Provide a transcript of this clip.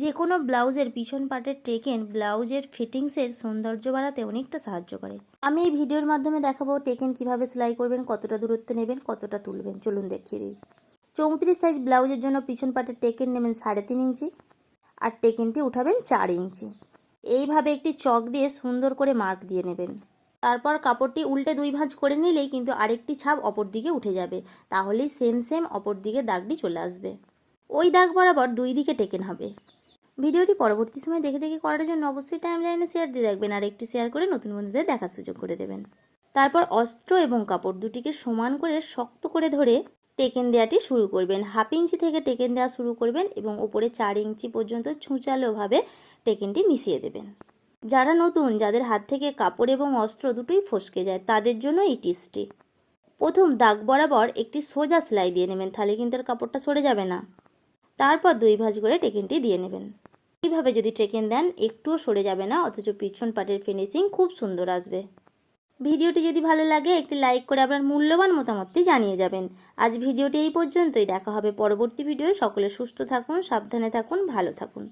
যে কোনো ব্লাউজের পিছন পাটের টেকেন ব্লাউজের ফিটিংসের সৌন্দর্য বাড়াতে অনেকটা সাহায্য করে। আমি এই ভিডিওর মাধ্যমে দেখাবো টেকেন কীভাবে সেলাই করবেন, কতটা দূরত্ব নেবেন, কতটা তুলবেন। চলুন দেখিয়ে দিই। চৌত্রিশ সাইজ ব্লাউজের জন্য পিছন পাটের টেকেন নেবেন সাড়ে তিন ইঞ্চি আর টেকেনটি উঠাবেন চার ইঞ্চি। এইভাবে একটি চক দিয়ে সুন্দর করে মার্ক দিয়ে নেবেন। তারপর কাপড়টি উল্টে দুই ভাঁজ করে নিলেই কিন্তু আরেকটি ছাপ অপর দিকে উঠে যাবে। তাহলেই সেম সেম অপর দিকে দাগটি চলে আসবে। ওই দাগ বরাবর দুই দিকে টেকেন হবে। ভিডিওটি পরবর্তী সময় দেখে দেখে করার জন্য অবশ্যই টাইম লাইনে শেয়ার দিয়ে রাখবেন আর একটি শেয়ার করে নতুন বন্ধুদের দেখার সুযোগ করে দেবেন। তারপর অস্ত্র এবং কাপড় দুটিকে সমান করে শক্ত করে ধরে টেকেন দেওয়াটি শুরু করবেন। হাফ ইঞ্চি থেকে টেকেন দেওয়া শুরু করবেন এবং ওপরে চার ইঞ্চি পর্যন্ত ছুঁচালোভাবে টেকেনটি মিশিয়ে দেবেন। যারা নতুন, যাদের হাত থেকে কাপড় এবং অস্ত্র দুটোই ফসকে যায়, তাদের জন্য এই টিপসটি প্রথম, দাগ বরাবর একটি সোজা সেলাই দিয়ে নেবেন, তাহলে কিন্তু আর কাপড়টা সরে যাবে না। তারপর দুই ভাঁজ করে টেকেনটি দিয়ে নেবেন। এইভাবে যদি ট্রেকিং দেন, একটুও সরে যাবে না, অথচ পিছন পাটের ফিনিশিং খুব সুন্দর আসবে। ভিডিওটি যদি ভালো লাগে, একটি লাইক করে আপনার মূল্যবান মতামতটি জানিয়ে যাবেন। আজ ভিডিওটি এই পর্যন্তই, দেখা হবে পরবর্তী ভিডিও সকলে সুস্থ থাকুন, সাবধানে থাকুন, ভালো থাকুন।